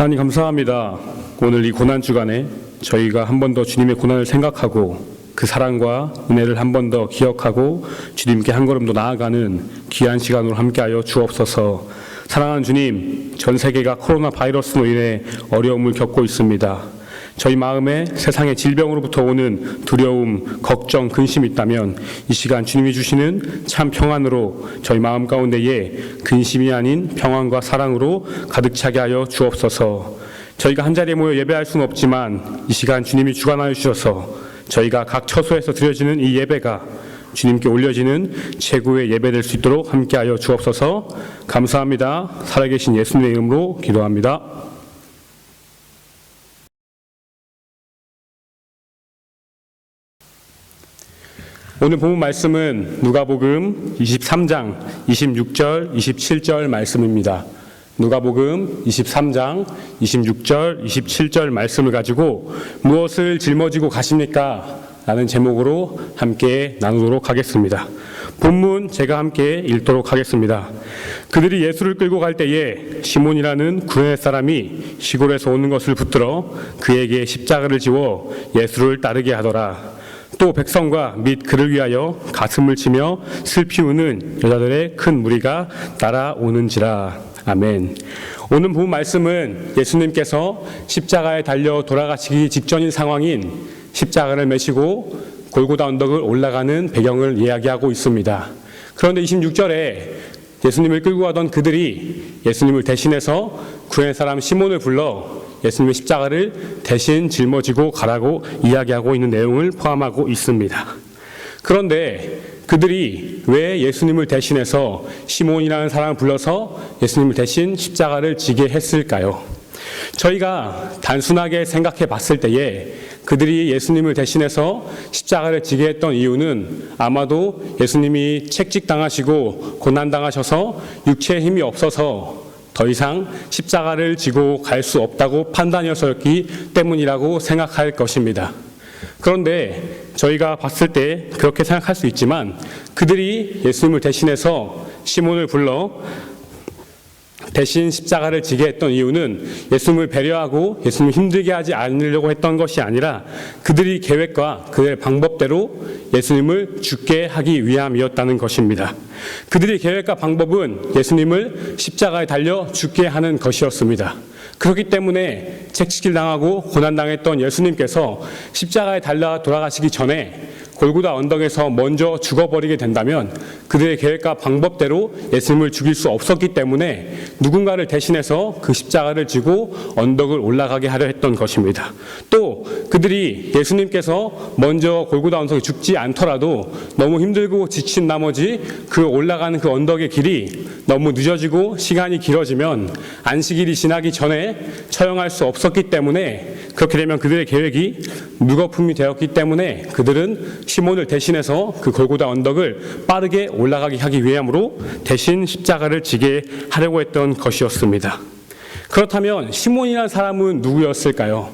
하나님 감사합니다. 오늘 이 고난 주간에 저희가 한 번 더 주님의 고난을 생각하고 그 사랑과 은혜를 한 번 더 기억하고 주님께 한 걸음 더 나아가는 귀한 시간으로 함께하여 주옵소서. 사랑하는 주님, 전 세계가 코로나 바이러스로 인해 어려움을 겪고 있습니다. 저희 마음에 세상의 질병으로부터 오는 두려움, 걱정, 근심이 있다면 이 시간 주님이 주시는 참 평안으로 저희 마음 가운데에 근심이 아닌 평안과 사랑으로 가득 차게 하여 주옵소서. 저희가 한 자리에 모여 예배할 수는 없지만 이 시간 주님이 주관하여 주셔서 저희가 각 처소에서 드려지는 이 예배가 주님께 올려지는 최고의 예배 될 수 있도록 함께하여 주옵소서. 감사합니다. 살아계신 예수님의 이름으로 기도합니다. 오늘 본문 말씀은 누가복음 23장 26절 27절 말씀입니다. 누가복음 23장 26절 27절 말씀을 가지고 무엇을 짊어지고 가십니까? 라는 제목으로 함께 나누도록 하겠습니다. 본문 제가 함께 읽도록 하겠습니다. 그들이 예수를 끌고 갈 때에 시몬이라는 구레네 사람이 시골에서 오는 것을 붙들어 그에게 십자가를 지워 예수를 따르게 하더라. 또 백성과 및 그를 위하여 가슴을 치며 슬피 우는 여자들의 큰 무리가 따라오는지라. 아멘. 오늘 본 말씀은 예수님께서 십자가에 달려 돌아가시기 직전인 상황인 십자가를 메시고 골고다 언덕을 올라가는 배경을 이야기하고 있습니다. 그런데 26절에 예수님을 끌고 가던 그들이 예수님을 대신해서 구해 사람 시몬을 불러 예수님의 십자가를 대신 짊어지고 가라고 이야기하고 있는 내용을 포함하고 있습니다. 그런데 그들이 왜 예수님을 대신해서 시몬이라는 사람을 불러서 예수님을 대신 십자가를 지게 했을까요? 저희가 단순하게 생각해 봤을 때에 그들이 예수님을 대신해서 십자가를 지게 했던 이유는 아마도 예수님이 책직당하시고 고난당하셔서 육체에 힘이 없어서 더 이상 십자가를 지고 갈 수 없다고 판단이었기 때문이라고 생각할 것입니다. 그런데 저희가 봤을 때 그렇게 생각할 수 있지만 그들이 예수님을 대신해서 시몬을 불러 대신 십자가를 지게 했던 이유는 예수님을 배려하고 예수님을 힘들게 하지 않으려고 했던 것이 아니라 그들이 계획과 그의 방법대로 예수님을 죽게 하기 위함이었다는 것입니다. 그들의 계획과 방법은 예수님을 십자가에 달려 죽게 하는 것이었습니다. 그렇기 때문에 책시킬 당하고 고난당했던 예수님께서 십자가에 달려 돌아가시기 전에 골고다 언덕에서 먼저 죽어버리게 된다면 그들의 계획과 방법대로 예수님을 죽일 수 없었기 때문에 누군가를 대신해서 그 십자가를 지고 언덕을 올라가게 하려 했던 것입니다. 또 그들이 예수님께서 먼저 골고다 언덕에 죽지 않더라도 너무 힘들고 지친 나머지 그 올라가는 그 언덕의 길이 너무 늦어지고 시간이 길어지면 안식일이 지나기 전에 처형할 수 없었기 때문에 그렇게 되면 그들의 계획이 무거품이 되었기 때문에 그들은 시몬을 대신해서 그 골고다 언덕을 빠르게 올라가게 하기 위함으로 대신 십자가를 지게 하려고 했던 것이었습니다. 그렇다면 시몬이라는 사람은 누구였을까요?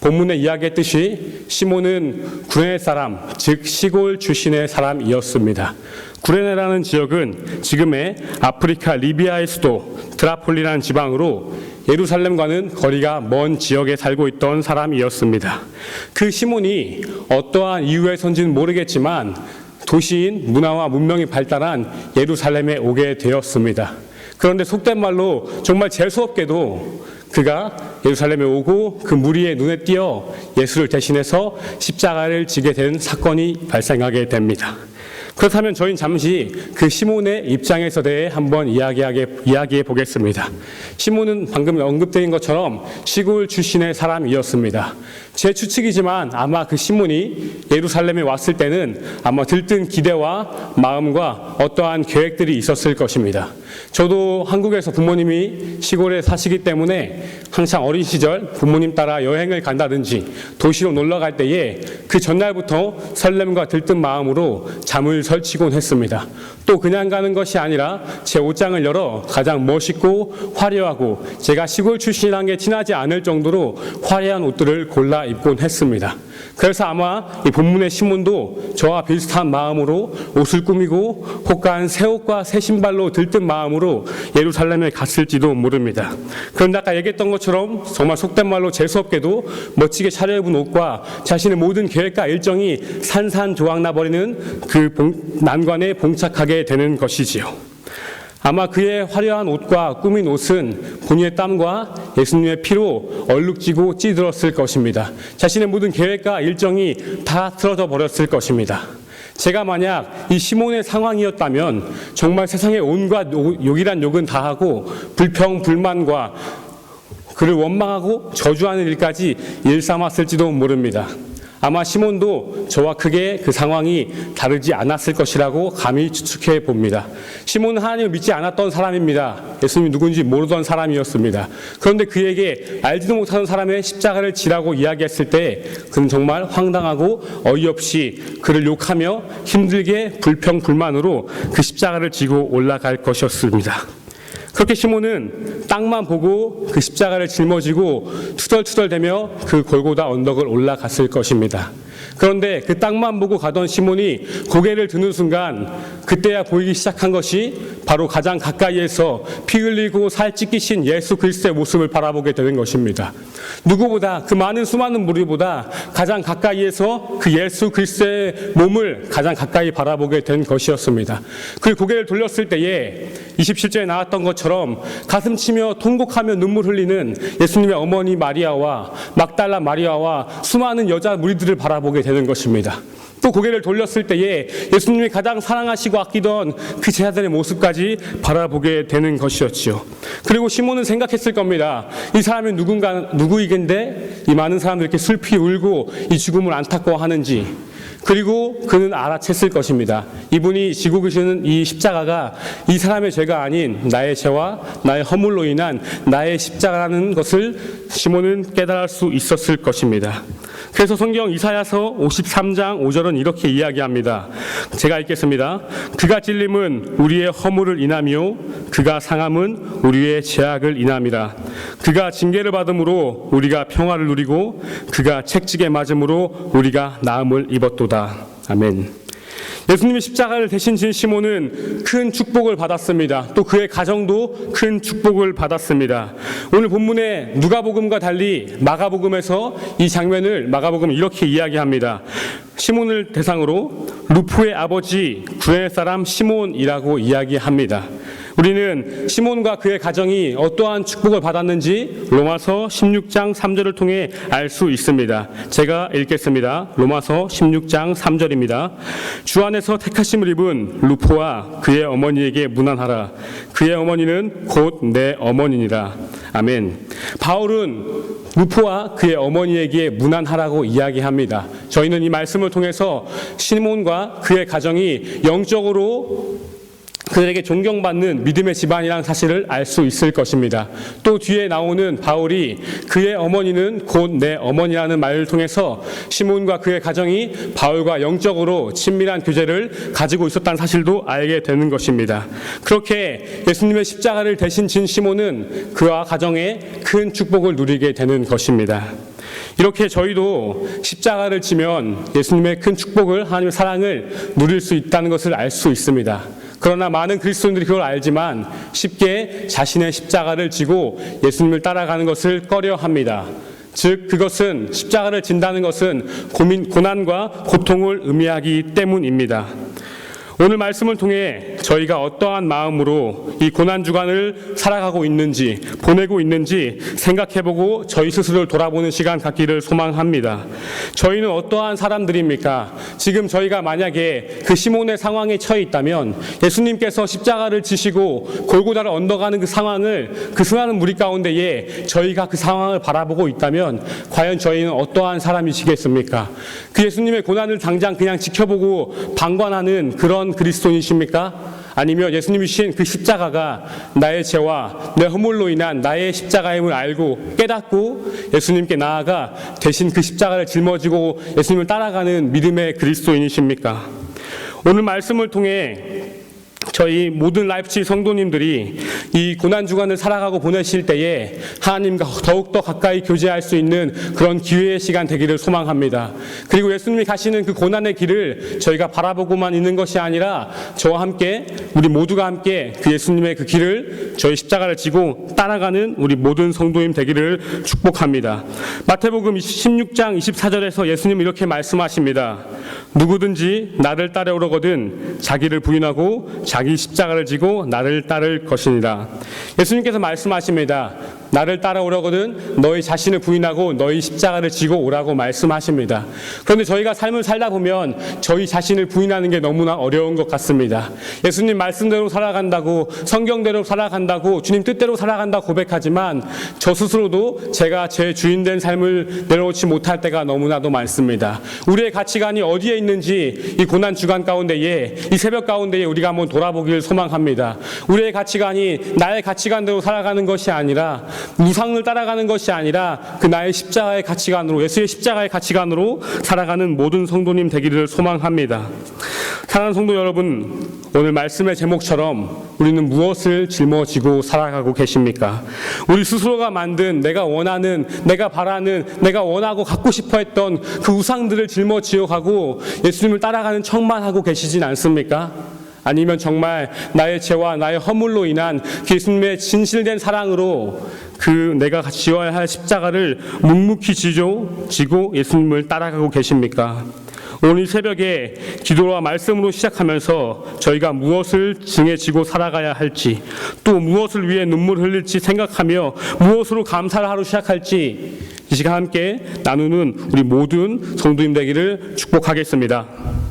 본문에 이야기했듯이 시몬은 구레네 사람, 즉 시골 출신의 사람이었습니다. 구레네라는 지역은 지금의 아프리카 리비아의 수도 드라폴리라는 지방으로 예루살렘과는 거리가 먼 지역에 살고 있던 사람이었습니다. 그 시몬이 어떠한 이유에선지는 모르겠지만 도시인 문화와 문명이 발달한 예루살렘에 오게 되었습니다. 그런데 속된 말로 정말 재수없게도 그가 예루살렘에 오고 그 무리의 눈에 띄어 예수를 대신해서 십자가를 지게 된 사건이 발생하게 됩니다. 그렇다면 저희는 잠시 그 시몬의 입장에서 대해 한번 이야기하게, 이야기해 보겠습니다. 시몬은 방금 언급된 것처럼 시골 출신의 사람이었습니다. 제 추측이지만 아마 그 시몬이 예루살렘에 왔을 때는 아마 들뜬 기대와 마음과 어떠한 계획들이 있었을 것입니다. 저도 한국에서 부모님이 시골에 사시기 때문에 항상 어린 시절 부모님 따라 여행을 간다든지 도시로 놀러 갈 때에 그 전날부터 설렘과 들뜬 마음으로 잠을 설치곤 했습니다. 또 그냥 가는 것이 아니라 제 옷장을 열어 가장 멋있고 화려하고 제가 시골 출신이라는 게 티나지 않을 정도로 화려한 옷들을 골라 입곤 했습니다. 그래서 아마 이 본문의 시몬도 저와 비슷한 마음으로 옷을 꾸미고 혹간 새 옷과 새 신발로 들뜬 마음으로 예루살렘에 갔을지도 모릅니다. 그런데 아까 얘기했던 것처럼 정말 속된 말로 재수없게도 멋지게 차려입은 옷과 자신의 모든 계획과 일정이 산산조각 나버리는 그 봉- 난관에 봉착하게 되는 것이지요. 아마 그의 화려한 옷과 꾸민 옷은 본인의 땀과 예수님의 피로 얼룩지고 찌들었을 것입니다. 자신의 모든 계획과 일정이 다 틀어져 버렸을 것입니다. 제가 만약 이 시몬의 상황이었다면 정말 세상의 온갖 욕- 욕이란 욕은 다 하고 불평, 불만과 그를 원망하고 저주하는 일까지 일삼았을지도 모릅니다. 아마 시몬도 저와 크게 그 상황이 다르지 않았을 것이라고 감히 추측해 봅니다. 시몬은 하나님을 믿지 않았던 사람입니다. 예수님이 누군지 모르던 사람이었습니다. 그런데 그에게 알지도 못하는 사람의 십자가를 지라고 이야기했을 때 그는 정말 황당하고 어이없이 그를 욕하며 힘들게 불평불만으로 그 십자가를 지고 올라갈 것이었습니다. 그렇게 시몬은 땅만 보고 그 십자가를 짊어지고 투덜투덜대며 그 골고다 언덕을 올라갔을 것입니다. 그런데 그 땅만 보고 가던 시몬이 고개를 드는 순간 그때야 보이기 시작한 것이 바로 가장 가까이에서 피 흘리고 살 찢기신 예수 그리스도의 모습을 바라보게 되는 것입니다. 누구보다 그 많은 수많은 무리보다 가장 가까이에서 그 예수 그리스도의 몸을 가장 가까이 바라보게 된 것이었습니다. 그 고개를 돌렸을 때에 27절에 나왔던 것처럼 가슴 치며 통곡하며 눈물 흘리는 예수님의 어머니 마리아와 막달라 마리아와 수많은 여자 무리들을 바라보게 되는 것입니다. 또 고개를 돌렸을 때에 예수님이 가장 사랑하시고 아끼던 그 제자들의 모습까지 바라보게 되는 것이었지요. 그리고 시몬은 생각했을 겁니다. 이 사람이 누군가 누구이긴데 이 많은 사람들이 이렇게 슬피 울고 이 죽음을 안타까워하는지 그리고 그는 알아챘을 것입니다. 이분이 지고 계시는 이 십자가가 이 사람의 죄가 아닌 나의 죄와 나의 허물로 인한 나의 십자가라는 것을 시몬은 깨달을 수 있었을 것입니다. 그래서 성경 이사야서 53장 5절은 이렇게 이야기합니다. 제가 읽겠습니다. 그가 찔림은 우리의 허물을 인하며 그가 상함은 우리의 죄악을 인함이라. 그가 징계를 받음으로 우리가 평화를 누리고 그가 책찍에 맞음으로 우리가 나음을 입었도다. 아멘. 예수님이 십자가를 대신 진 시몬은 큰 축복을 받았습니다. 또 그의 가정도 큰 축복을 받았습니다. 오늘 본문의 누가복음과 달리 마가복음에서 이 장면을 마가복음 이렇게 이야기합니다. 시몬을 대상으로 루프의 아버지 구레네 사람 시몬이라고 이야기합니다. 우리는 시몬과 그의 가정이 어떠한 축복을 받았는지 로마서 16장 3절을 통해 알 수 있습니다. 제가 읽겠습니다. 로마서 16장 3절입니다. 주 안에서 택하심을 입은 루포와 그의 어머니에게 문안하라. 그의 어머니는 곧 내 어머니니라. 아멘. 바울은 루포와 그의 어머니에게 문안하라고 이야기합니다. 저희는 이 말씀을 통해서 시몬과 그의 가정이 영적으로 그들에게 존경받는 믿음의 집안이라는 사실을 알 수 있을 것입니다. 또 뒤에 나오는 바울이 그의 어머니는 곧 내 어머니라는 말을 통해서 시몬과 그의 가정이 바울과 영적으로 친밀한 교제를 가지고 있었다는 사실도 알게 되는 것입니다. 그렇게 예수님의 십자가를 대신 진 시몬은 그와 가정에 큰 축복을 누리게 되는 것입니다. 이렇게 저희도 십자가를 지면 예수님의 큰 축복을 하나님의 사랑을 누릴 수 있다는 것을 알 수 있습니다. 그러나 많은 그리스도인들이 그걸 알지만 쉽게 자신의 십자가를 지고 예수님을 따라가는 것을 꺼려 합니다. 즉 그것은 십자가를 진다는 것은 고민 고난과 고통을 의미하기 때문입니다. 오늘 말씀을 통해 저희가 어떠한 마음으로 이 고난 주간을 살아가고 있는지 보내고 있는지 생각해보고 저희 스스로를 돌아보는 시간 갖기를 소망합니다. 저희는 어떠한 사람들입니까? 지금 저희가 만약에 그 시몬의 상황에 처해 있다면 예수님께서 십자가를 지시고 골고다를 얹어가는 그 상황을 그 수많은 무리 가운데에 저희가 그 상황을 바라보고 있다면 과연 저희는 어떠한 사람이시겠습니까? 그 예수님의 고난을 당장 그냥 지켜보고 방관하는 그런 그리스도인이십니까? 아니면 예수님이 주신 그 십자가가 나의 죄와 내 허물로 인한 나의 십자가임을 알고 깨닫고 예수님께 나아가 대신 그 십자가를 짊어지고 예수님을 따라가는 믿음의 그리스도인이십니까? 오늘 말씀을 통해 저희 모든 라이프치 성도님들이 이 고난 주간을 살아가고 보내실 때에 하나님과 더욱더 가까이 교제할 수 있는 그런 기회의 시간 되기를 소망합니다. 그리고 예수님이 가시는 그 고난의 길을 저희가 바라보고만 있는 것이 아니라 저와 함께 우리 모두가 함께 그 예수님의 그 길을 저희 십자가를 지고 따라가는 우리 모든 성도님 되기를 축복합니다. 마태복음 16장 24절에서 예수님 이렇게 말씀하십니다. 누구든지 나를 따라오려거든 자기를 부인하고 자기 십자가를 지고 나를 따를 것이니라. 예수님께서 말씀하십니다. 나를 따라오려거든 너희 자신을 부인하고 너희 십자가를 지고 오라고 말씀하십니다. 그런데 저희가 삶을 살다 보면 저희 자신을 부인하는 게 너무나 어려운 것 같습니다. 예수님 말씀대로 살아간다고 성경대로 살아간다고 주님 뜻대로 살아간다 고백하지만 저 스스로도 제가 제 주인된 삶을 내려놓지 못할 때가 너무나도 많습니다. 우리의 가치관이 어디에 있는지 이 고난 주간 가운데에 이 새벽 가운데에 우리가 한번 돌아보기를 소망합니다. 우리의 가치관이 나의 가치관대로 살아가는 것이 아니라 우상을 따라가는 것이 아니라 그 나의 십자가의 가치관으로 예수의 십자가의 가치관으로 살아가는 모든 성도님 되기를 소망합니다. 사랑하는 성도 여러분, 오늘 말씀의 제목처럼 우리는 무엇을 짊어지고 살아가고 계십니까? 우리 스스로가 만든 내가 원하는, 내가 바라는, 내가 원하고 갖고 싶어 했던 그 우상들을 짊어지어 가고 예수님을 따라가는 척만 하고 계시진 않습니까? 아니면 정말 나의 죄와 나의 허물로 인한 예수님의 진실된 사랑으로 그 내가 지어야 할 십자가를 묵묵히 지죠, 지고 예수님을 따라가고 계십니까? 오늘 새벽에 기도와 말씀으로 시작하면서 저희가 무엇을 등에 지고 살아가야 할지 또 무엇을 위해 눈물 흘릴지 생각하며 무엇으로 감사를 하루 시작할지 이 시간 함께 나누는 우리 모든 성도님 되기를 축복하겠습니다.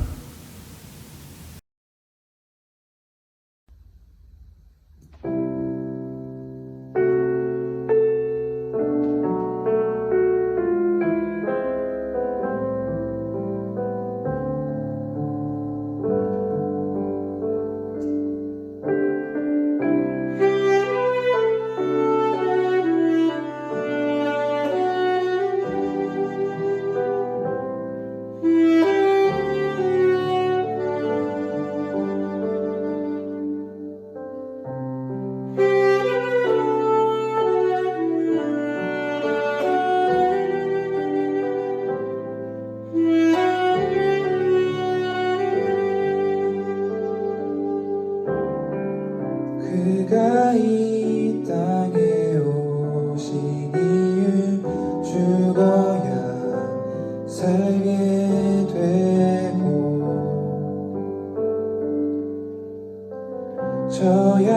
저야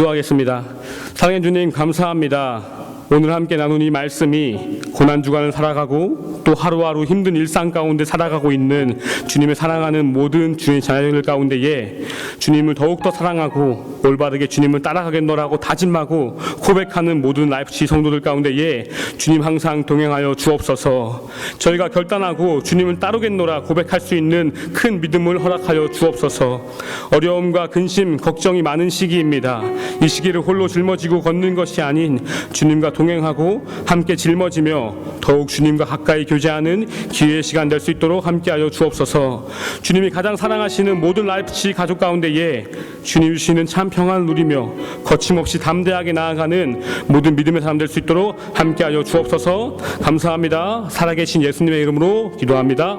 기도하겠습니다. 사랑해 주님 감사합니다. 오늘 함께 나눈 이 말씀이 고난 주간을 살아가고 또 하루하루 힘든 일상 가운데 살아가고 있는 주님의 사랑하는 모든 주의 자녀들 가운데에 주님을 더욱더 사랑하고 올바르게 주님을 따라가겠노라고 다짐하고 고백하는 모든 라이프치 성도들 가운데에 주님 항상 동행하여 주옵소서. 저희가 결단하고 주님을 따르겠노라 고백할 수 있는 큰 믿음을 허락하여 주옵소서. 어려움과 근심 걱정이 많은 시기입니다. 이 시기를 홀로 짊어지고 걷는 것이 아닌 주님과 동행하고 함께 짊어지며 더욱 주님과 가까이 교제하는 기회의 시간 될 수 있도록 함께하여 주옵소서. 주님이 가장 사랑하시는 모든 라이프치 가족 가운데에 주님 주시는 참 평안을 누리며 거침없이 담대하게 나아가는 모든 믿음의 사람 될 수 있도록 함께하여 주옵소서. 감사합니다. 살아계신 예수님의 이름으로 기도합니다.